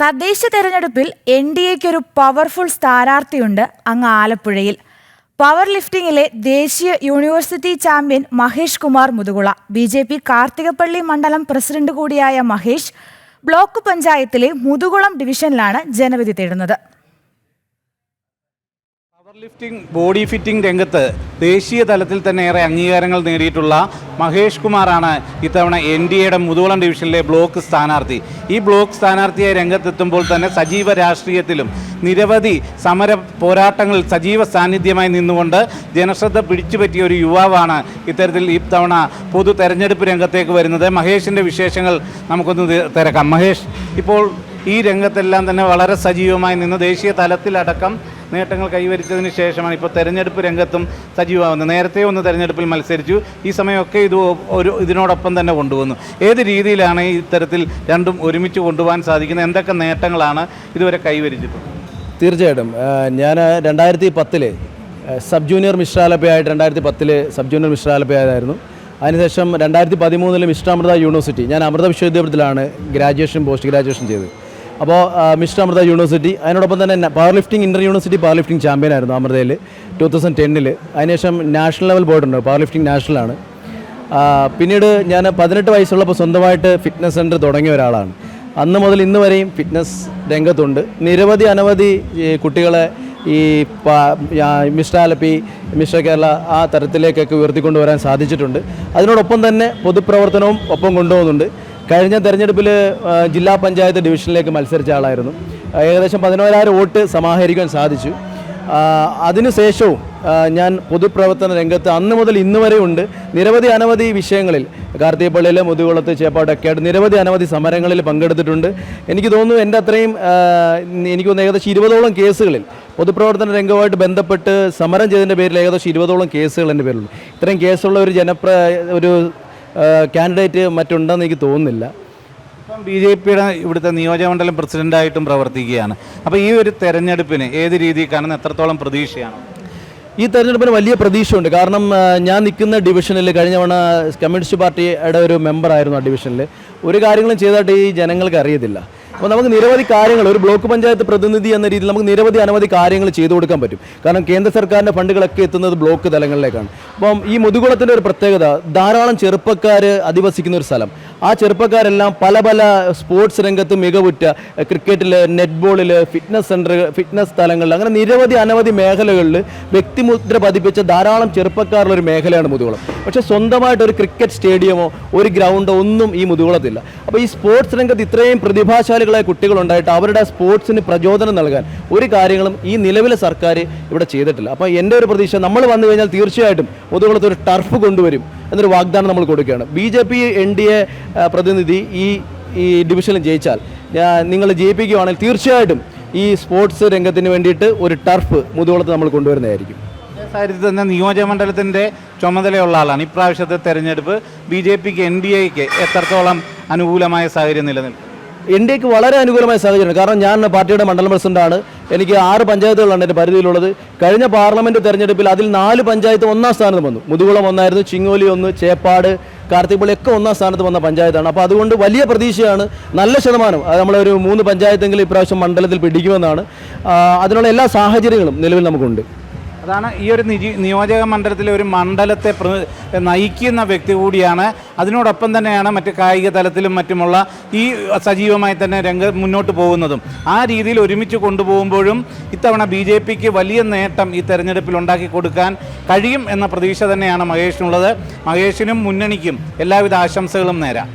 തദ്ദേശ തെരഞ്ഞെടുപ്പിൽ N D എക്കൊരു പവർഫുൾ സ്ഥാനാർത്ഥിയുണ്ട് അങ്ങ് ആലപ്പുഴയിൽ. പവർ ലിഫ്റ്റിംഗിലെ ദേശീയ university champion Mahesh Kumar Muthukula. B J P Karthikappally മണ്ഡലം പ്രസിഡന്റ് കൂടിയായ മഹേഷ് ബ്ലോക്ക് പഞ്ചായത്തിലെ മുതുകുളം ഡിവിഷനിലാണ് ജനവിധി തേടുന്നത്. ലിഫ്റ്റിംഗ് ബോഡി ഫിറ്റിംഗ് രംഗത്ത് ദേശീയ തലത്തിൽ തന്നെ ഏറെ അംഗീകാരങ്ങൾ നേടിയിട്ടുള്ള മഹേഷ് കുമാറാണ് ഇത്തവണ എൻ ഡി എയുടെ മുതുകുളം ഡിവിഷനിലെ ബ്ലോക്ക് സ്ഥാനാർത്ഥി. ഈ ബ്ലോക്ക് സ്ഥാനാർത്ഥിയായി രംഗത്തെത്തുമ്പോൾ തന്നെ സജീവ രാഷ്ട്രീയത്തിലും നിരവധി സമര പോരാട്ടങ്ങളിൽ സജീവ സാന്നിധ്യമായി നിന്നുകൊണ്ട് ജനശ്രദ്ധ പിടിച്ചുപറ്റിയ ഒരു യുവാവാണ് ഇത്തരത്തിൽ ഇത്തവണ പൊതു തെരഞ്ഞെടുപ്പ് രംഗത്തേക്ക് വരുന്നത്. മഹേഷിന്റെ വിശേഷങ്ങൾ നമുക്കൊന്ന് തിരക്കാം. മഹേഷ് ഇപ്പോൾ ഈ രംഗത്തെല്ലാം തന്നെ വളരെ സജീവമായി നിന്ന് ദേശീയ തലത്തിലടക്കം നേട്ടങ്ങൾ കൈവരിച്ചതിന് ശേഷമാണ് ഇപ്പോൾ തെരഞ്ഞെടുപ്പ് രംഗത്തും സജീവമാകുന്നത്. നേരത്തെ ഒന്ന് തെരഞ്ഞെടുപ്പിൽ മത്സരിച്ചു ഈ സമയമൊക്കെ ഇത് ഒരു ഇതിനോടൊപ്പം തന്നെ കൊണ്ടുവന്നു. ഏത് രീതിയിലാണ് ഇത്തരത്തിൽ രണ്ടും ഒരുമിച്ച് കൊണ്ടുപോകാൻ സാധിക്കുന്നത്? എന്തൊക്കെ നേട്ടങ്ങളാണ് ഇതുവരെ കൈവരിച്ചിട്ടുള്ളത് തീർച്ചയായിട്ടും. ഞാൻ രണ്ടായിരത്തി പത്തിൽ സബ് ജൂനിയർ മിശ്രാലപ്പയായിട്ട് രണ്ടായിരത്തി പത്തിൽ സബ് ജൂനിയർ മിശ്രാലപ്പയായിരുന്നു അതിനുശേഷം രണ്ടായിരത്തി പതിമൂന്നിൽ അമൃത യൂണിവേഴ്സിറ്റി. ഞാൻ അമൃത വിശ്വവിദ്യാലയത്തിലാണ് ഗ്രാജുവേഷൻ പോസ്റ്റ് ഗ്രാജുവേഷൻ ചെയ്തത്. അപ്പോൾ മിസ്റ്റർ അമൃത യൂണിവേഴ്സിറ്റി അതിനോടൊപ്പം തന്നെ power lifting inter university power lifting champion ആയിരുന്നു അമൃതയിൽ ടു തൗസൻഡ് ടെന്നിൽ അതിനുശേഷം നാഷണൽ ലെവൽ പോയിട്ടുണ്ട് പവർ ലിഫ്റ്റിംഗ് നാഷണലാണ് പിന്നീട് ഞാൻ പതിനെട്ട് വയസ്സുള്ളപ്പോൾ സ്വന്തമായിട്ട് ഫിറ്റ്നസ് സെന്റർ തുടങ്ങിയ ഒരാളാണ്. അന്ന് മുതൽ ഇന്ന് വരെയും ഫിറ്റ്നസ് രംഗത്തുണ്ട്. നിരവധി അനവധി കുട്ടികളെ ഈ മിസ്റ്റർ ആലപ്പി മിസ്റ്റർ കേരള ആ തരത്തിലേക്കൊക്കെ ഉയർത്തിക്കൊണ്ടുവരാൻ സാധിച്ചിട്ടുണ്ട്. അതിനോടൊപ്പം തന്നെ പൊതുപ്രവർത്തനവും ഒപ്പം കൊണ്ടുപോകുന്നുണ്ട്. കഴിഞ്ഞ തെരഞ്ഞെടുപ്പിൽ ജില്ലാ പഞ്ചായത്ത് ഡിവിഷനിലേക്ക് മത്സരിച്ച ആളായിരുന്നു. ഏകദേശം പതിനോരായിരം വോട്ട് സമാഹരിക്കാൻ സാധിച്ചു. അതിനുശേഷവും ഞാൻ പൊതുപ്രവർത്തന രംഗത്ത് അന്ന് മുതൽ ഇന്ന് വരെ ഉണ്ട്. നിരവധി അനവധി വിഷയങ്ങളിൽ കാർത്തികപ്പള്ളിയിൽ മുതുകുളത്ത് ചേപ്പാട്ടൊക്കെ ആയിട്ട് നിരവധി അനവധി സമരങ്ങളിൽ പങ്കെടുത്തിട്ടുണ്ട്. എനിക്ക് തോന്നുന്നു എന്റെ അത്രയും എനിക്ക് തോന്നുന്നു ഏകദേശം ഇരുപതോളം കേസുകളിൽ പൊതുപ്രവർത്തന രംഗവുമായിട്ട് ബന്ധപ്പെട്ട് സമരം ചെയ്തതിന്റെ പേരിൽ ഏകദേശം ഇരുപതോളം കേസുകൾ എന്റെ പേരിലുണ്ട്. ഇത്രയും കേസുള്ള ഒരു ജനപ്ര ഒരു കാൻഡിഡേറ്റ് മറ്റുണ്ടെന്ന് എനിക്ക് തോന്നുന്നില്ല. ഇപ്പം ബി ജെ പിയുടെ ഇവിടുത്തെ നിയോജകമണ്ഡലം പ്രസിഡന്റായിട്ടും പ്രവർത്തിക്കുകയാണ്. അപ്പോൾ ഈ ഒരു തെരഞ്ഞെടുപ്പിന് ഏത് രീതിയിൽ കാണുന്ന എത്രത്തോളം പ്രതീക്ഷയാണ്? ഈ തെരഞ്ഞെടുപ്പിന് വലിയ പ്രതീക്ഷയുണ്ട്. കാരണം ഞാൻ നിൽക്കുന്ന ഡിവിഷനിൽ കഴിഞ്ഞ തവണ കമ്മ്യൂണിസ്റ്റ് പാർട്ടിയുടെ ഒരു മെമ്പറായിരുന്നു ആ ഡിവിഷനിൽ ഒരു കാര്യങ്ങളും ചെയ്തതായിട്ട് ഈ ജനങ്ങൾക്ക് അറിയത്തില്ല. അപ്പോൾ നമുക്ക് നിരവധി കാര്യങ്ങൾ ഒരു ബ്ലോക്ക് പഞ്ചായത്ത് പ്രതിനിധി എന്ന രീതിയിൽ നമുക്ക് നിരവധി അനവധി കാര്യങ്ങൾ ചെയ്തു കൊടുക്കാൻ പറ്റും. കാരണം കേന്ദ്ര സർക്കാരിന്റെ ഫണ്ടുകളൊക്കെ എത്തുന്നത് ബ്ലോക്ക് തലങ്ങളിലേക്കാണ്. അപ്പം ഈ മുതുകുളത്തിന്റെ ഒരു പ്രത്യേകത ധാരാളം ചെറുപ്പക്കാർ അധിവസിക്കുന്ന ഒരു സ്ഥലം. ആ ചെറുപ്പക്കാരെല്ലാം പല പല സ്പോർട്സ് രംഗത്ത് മികവുറ്റ ക്രിക്കറ്റിൽ നെറ്റ്ബോളിൽ ഫിറ്റ്നസ് സെന്റർ ഫിറ്റ്നസ് സ്ഥലങ്ങളിൽ അങ്ങനെ നിരവധി അനവധി മേഖലകളിൽ വ്യക്തിമുദ്ര പതിപ്പിച്ച ധാരാളം ചെറുപ്പക്കാരുള്ള ഒരു മേഖലയാണ് മുതുകുളം. പക്ഷെ സ്വന്തമായിട്ട് ഒരു ക്രിക്കറ്റ് സ്റ്റേഡിയമോ ഒരു ഗ്രൗണ്ടോ ഒന്നും ഈ മുതുകുളത്തില്ല. അപ്പോൾ ഈ സ്പോർട്സ് രംഗത്ത് ഇത്രയും പ്രതിഭാശാലികളായ കുട്ടികളുണ്ടായിട്ട് അവരുടെ സ്പോർട്സിന് പ്രചോദനം നൽകാൻ ഒരു കാര്യങ്ങളും ഈ നിലവിലെ സർക്കാർ ഇവിടെ ചെയ്തിട്ടില്ല. അപ്പോൾ എന്റെ ഒരു പ്രതീക്ഷ നമ്മൾ വന്നു കഴിഞ്ഞാൽ തീർച്ചയായിട്ടും മുതുകുളത്ത് ഒരു ടർഫ് കൊണ്ടുവരും. എന്നൊരു വാഗ്ദാനം നമ്മൾ കൊടുക്കുകയാണ്. B J P N D A പ്രതിനിധി ഈ ഈ ഡിവിഷനിൽ ജയിച്ചാൽ നിങ്ങൾ ജയിപ്പിക്കുകയാണെങ്കിൽ തീർച്ചയായിട്ടും ഈ സ്പോർട്സ് രംഗത്തിന് വേണ്ടിയിട്ട് ഒരു ടർഫ് മുതുകുളത്ത് നമ്മൾ കൊണ്ടുവരുന്നതായിരിക്കും. സാഹചര്യത്തിൽ തന്നെ നിയോജകമണ്ഡലത്തിന്റെ ചുമതലയുള്ള ആളാണ്. ഇപ്രാവശ്യത്തെ തെരഞ്ഞെടുപ്പ് ബി ജെ പിക്ക് എൻ ഡി എക്ക് എത്രത്തോളം അനുകൂലമായ സാഹചര്യം നിലനിൽക്കും? എക്ക് വളരെ അനുകൂലമായ സാഹചര്യമാണ് കാരണം ഞാൻ പാർട്ടിയുടെ മണ്ഡലം പ്രസിഡന്റാണ് എനിക്ക് ആറ് പഞ്ചായത്തുകളാണ് എന്റെ പരിധിയിലുള്ളത്. കഴിഞ്ഞ പാർലമെന്റ് തെരഞ്ഞെടുപ്പിൽ അതിൽ നാല് പഞ്ചായത്ത് ഒന്നാം സ്ഥാനത്ത് വന്നു. മുതുകുളം ഒന്നായിരുന്നു ചിങ്ങോലി ഒന്ന് ചേപ്പാട് കാർത്തികപ്പള്ളി ഒക്കെ ഒന്നാം സ്ഥാനത്ത് വന്ന പഞ്ചായത്താണ്. അപ്പോൾ അതുകൊണ്ട് വലിയ പ്രതീക്ഷയാണ് നല്ല ശതമാനം. നമ്മളൊരു മൂന്ന് പഞ്ചായത്തെങ്കിലും ഇപ്രാവശ്യം മണ്ഡലത്തിൽ പിടിക്കുമെന്നാണ്. അതിനുള്ള എല്ലാ സാഹചര്യങ്ങളും നിലവിൽ നമുക്കുണ്ട്. അതാണ് ഈ ഒരു നിയോജക മണ്ഡലത്തിലെ ഒരു മണ്ഡലത്തെ നയിക്കുന്ന വ്യക്തി കൂടിയാണ്. അതിനോടൊപ്പം തന്നെയാണ് മറ്റ് കായിക തലത്തിലും മറ്റുമുള്ള ഈ സജീവമായി തന്നെ രംഗ മുന്നോട്ട് പോകുന്നതും. ആ രീതിയിൽ ഒരുമിച്ച് കൊണ്ടുപോകുമ്പോഴും ഇത്തവണ ബി ജെ പിക്ക് വലിയ നേട്ടം ഈ തെരഞ്ഞെടുപ്പിൽ ഉണ്ടാക്കി കൊടുക്കാൻ കഴിയും എന്ന പ്രതീക്ഷ തന്നെയാണ് മഹേഷിനുള്ളത്. മഹേഷിനും മുന്നണിക്കും എല്ലാവിധ ആശംസകളും നേരാം.